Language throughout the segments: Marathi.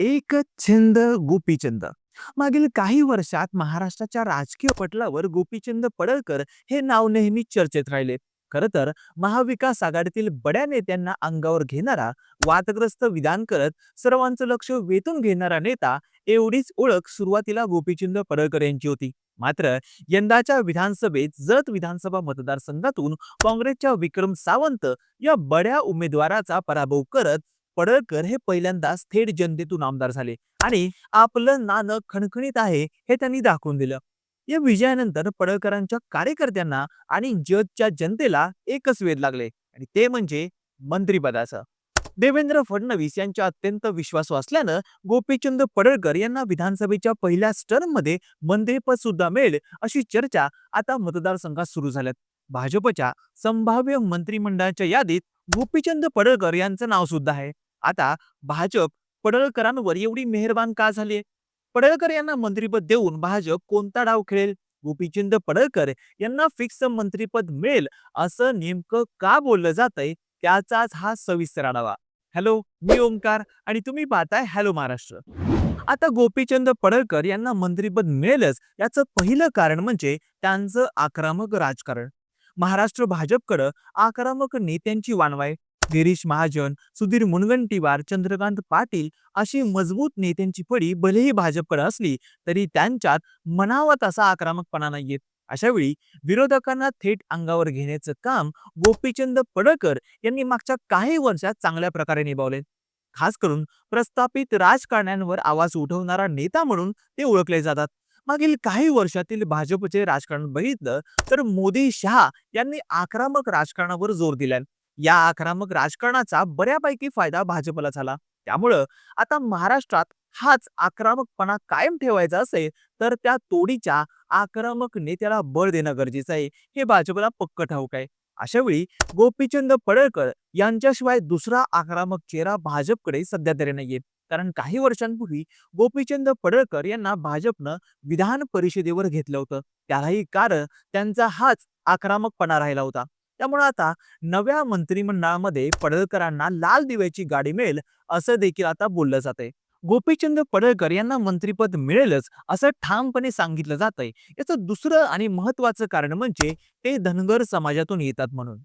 एक छंद गोपीचंद. मागील काही वर्षात महाराष्ट्राच्या राजकीय पटलावर गोपीचंद पडळकर हे नाव नेहमी चर्चेत राहिले. खरं तर महाविकास आघाडीतील बड्या नेत्यांना अंगावर घेणारा, वादग्रस्त विधान करत सर्वांचं लक्ष वेधून घेणारा नेता एवढीच ओळख सुरुवातीला गोपीचंद पडळकर यांची होती. मात्र यंदाच्या विधानसभेत जत विधानसभा मतदारसंघातून काँग्रेसच्या विक्रम सावंत या बड्या उमेदवाराचा पराभव करत पडळकर हे पहिल्यांदाच थेट जनतेतून आमदार झाले आणि आपलं नाणं खणखणीत आहे हे त्यांनी दाखवून दिलं. या विजयानंतर पडळकरांच्या कार्यकर्त्यांना आणि जजच्या जनतेला एकच वेध लागले आणि ते म्हणजे मंत्रिपदाचं. देवेंद्र फडणवीस यांच्या अत्यंत विश्वासू असल्यानं गोपीचंद पडळकर यांना विधानसभेच्या पहिल्याच टर्ममध्ये मंत्रिपद सुद्धा मिळेल अशी चर्चा आता मतदारसंघात सुरू झाल्यात. भाजपच्या संभाव्य मंत्रिमंडळाच्या यादीत गोपीचंद पडळकर यांचं नाव सुद्धा आहे. आता भाजप पडळकरांवर एवढी मेहरबान का झाली पडळकर यांना मंत्रीपद देऊन भाजप कोणता डाव खेळेल? गोपीचंद पडळकर यांना फिक्स मंत्रीपद मिळेल असं नेमकं का बोललं जातंय? त्याचाच हा सविस्तर आढावा. हॅलो मी ओमकार आणि तुम्ही पाहताय हॅलो महाराष्ट्र. आता गोपीचंद पडळकर यांना मंत्रीपद मिळेलच याचं पहिलं कारण म्हणजे त्यांचं आक्रमक राजकारण. महाराष्ट्र भाजपकडं आक्रमक नेत्यांची वानवाय गिरीश महाजन सुधीर मुनगंटीवार चंद्रकांत पाटील अशी मजबूत नेत्यांची फळी भलेही भाजपकडे असली तरी त्यांच्यात मनावत असा आक्रमकपणा नाहीयेत अशा वेळी विरोधकांना थेट अंगावर घेण्याचं काम गोपीचंद पडळकर यांनी मागच्या काही वर्षात चांगल्या प्रकारे निभावले खास करून प्रस्थापित राजकारण्यांवर आवाज उठवणारा नेता म्हणून ते ओळखले जातात. मागील काही वर्षातील भाजपचे राजकारण बघितलं तर मोदी शहा यांनी आक्रमक राजकारणावर जोर दिलाय. या आक्रमक राजकारणाचा बऱ्यापैकी फायदा भाजपला झाला. त्यामुळं आता महाराष्ट्रात हाच आक्रमकपणा कायम ठेवायचा असेल तर त्या तोडीच्या आक्रमक नेत्याला बळ देणं गरजेचं आहे हे भाजपला पक्क ठाऊक आहे. अशा वेळी गोपीचंद पडळकर यांच्याशिवाय दुसरा आक्रमक चेहरा भाजपकडे सध्या तरी नाहीये. कारण काही वर्षांपूर्वी गोपीचंद पडळकर यांना भाजपनं विधान परिषदेवर घेतलं होतं. त्यालाही कारण त्यांचा हाच आक्रमकपणा राहिला होता. त्यामुळे आता नव्या मंत्रिमंडळामध्ये पडळकरांना लाल दिव्याची गाडी मिळेल असं देखील आता बोललं जातंय. गोपीचंद पडळकर यांना मंत्रिपद मिळेलच असं ठामपणे सांगितलं जातंय. याचं दुसरं आणि महत्वाचं कारण म्हणजे ते धनगर समाजातून येतात म्हणून.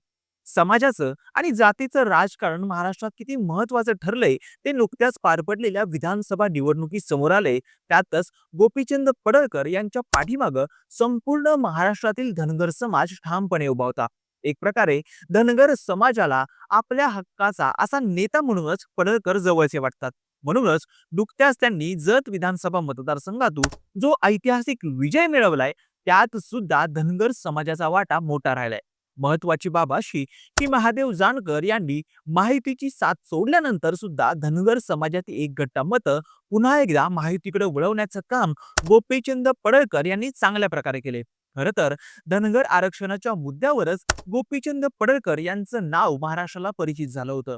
समाजाचं आणि जातीचं राजकारण महाराष्ट्रात किती महत्वाचं ठरलंय ते नुकत्याच पार पडलेल्या विधानसभा निवडणुकी समोर आले त्यातच गोपीचंद पडळकर यांच्या पाठीमागं संपूर्ण महाराष्ट्रातील धनगर समाज ठामपणे उभा होता. एक प्रकारे धनगर समाजाला आपल्या हक्काचा असा नेता म्हणूनच पडळकर जवळचे वाटतात. म्हणूनच नुकत्याच त्यांनी जत विधानसभा मतदारसंघातून जो ऐतिहासिक विजय मिळवलाय त्यात सुद्धा धनगर समाजाचा वाटा मोठा राहिलाय. महत्वाची बाब अशी की महादेव जानकर यांनी माहितीची साथ सोडल्यानंतर सुद्धा धनगर समाजातील एक गट्टा मतं पुन्हा एकदा माहितीकडे वळवण्याचं काम गोपीचंद पडळकर यांनी चांगल्या प्रकारे केले. खरं तर धनगर आरक्षणाच्या मुद्द्यावरच गोपीचंद पडळकर यांचं नाव महाराष्ट्राला परिचित झालं होतं.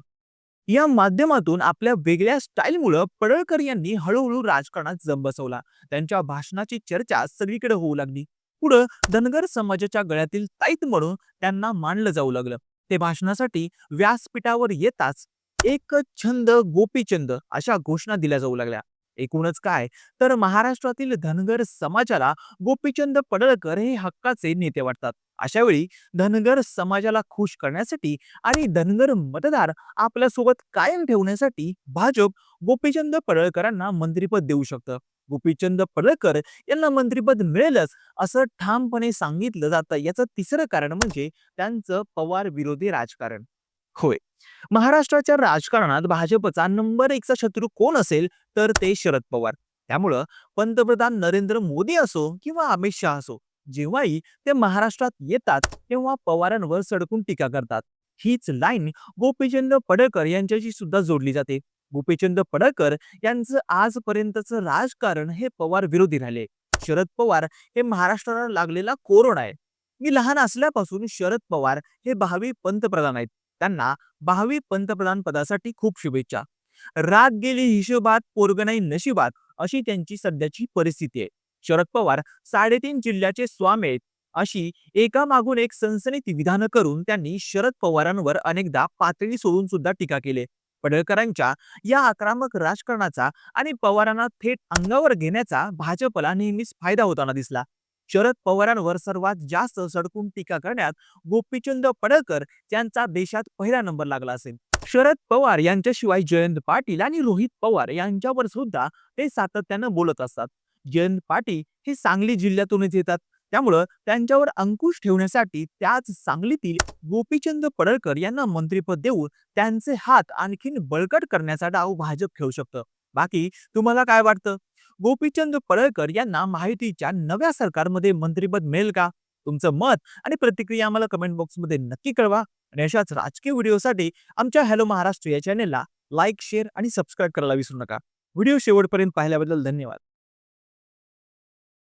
या माध्यमातून आपल्या वेगळ्या स्टाईलमुळं पडळकर यांनी हळूहळू राजकारणात जम बसवला. त्यांच्या भाषणाची चर्चा सगळीकडे होऊ लागली. पुढं धनगर समाजाच्या गळ्यातील ताईत म्हणून त्यांना मानलं जाऊ लागलं. ते भाषणासाठी व्यासपीठावर येताच एक छंद गोपीचंद अशा घोषणा दिल्या जाऊ लागल्या. एकूणच काय? तर महाराष्ट्रातील धनगर समाजाला गोपीचंद पडळकर हे हक्काचे नेते वाटतात. अशा वेळी धनगर समाजाला खुश करण्यासाठी आणि धनगर मतदार आपल्यासोबत कायम ठेवण्यासाठी भाजप गोपीचंद पडळकरांना मंत्रिपद देऊ शकतं. गोपीचंद पडळकर यांना मंत्रिपद मिळेलच असं ठामपणे सांगितलं जातं. याचं तिसरं कारण म्हणजे त्यांचं पवार विरोधी राजकारण. होय. महाराष्ट्राच्या राजकारणात भाजपचा नंबर एकचा शत्रू कोण असेल तर ते शरद पवार. त्यामुळं पंतप्रधान नरेंद्र मोदी असो किंवा अमित शहा असो जेव्हाही ते महाराष्ट्रात येतात तेव्हा पवारांवर सडकून टीका करतात. हीच लाईन गोपीचंद पडळकर यांच्याशी सुद्धा जोडली जाते. गोपीचंद पडळकर यांचं आजपर्यंतचं राजकारण हे पवार विरोधी राहिले. शरद पवार हे महाराष्ट्राला लागलेला कोरोना आहे. मी लहान असल्यापासून शरद पवार हे भावी पंतप्रधान आहेत. त्यांना भावी पंतप्रधान पदासाठी खूप शुभेच्छा. राग गेली हिशोबात पोरगनाई नशिबात अशी त्यांची सध्याची परिस्थिती आहे. शरद पवार साडेतीन जिल्ह्याचे स्वामी आहेत. अशी एकामागून एक सनसनीत विधानं करून त्यांनी शरद पवारांवर अनेकदा पातळी सोडून सुद्धा टीका केली पडळकरांच्या या आक्रमक राजकारणाचा आणि पवारांना थेट अंगावर घेण्याचा भाजपला नेहमीच फायदा होताना दिसला. शरद पवारांवर सर्वात जास्त सडकून टीका करण्यात गोपीचंद पडळकर यांचा देशात पहिला नंबर लागला असेल. शरद पवार यांच्याशिवाय जयंत पाटील आणि रोहित पवार यांच्यावर सुद्धा ते सातत्यानं बोलत असतात. जयंत पाटील हे सांगली जिल्ह्यातूनच येतात. त्यामुळं त्यांच्यावर अंकुश ठेवण्यासाठी त्याच सांगलीतील गोपीचंद पडळकर यांना मंत्रिपद देऊन त्यांचे हात आणखीन बळकट करण्याचा डाव भाजप खेळू शकतं. बाकी तुम्हाला काय वाटतं? गोपीचंद पडळकर यांना माहितीच्या नव्या सरकारमध्ये मंत्रीपद मिळेल का? तुमचं मत आणि प्रतिक्रिया आम्हाला कमेंट बॉक्समध्ये नक्की कळवा. आणि अशाच राजकीय व्हिडिओसाठी आमच्या हॅलो महाराष्ट्र या चॅनेलला लाईक शेअर आणि सबस्क्राईब करायला विसरू नका. व्हिडिओ शेवटपर्यंत पाहिल्याबद्दल धन्यवाद.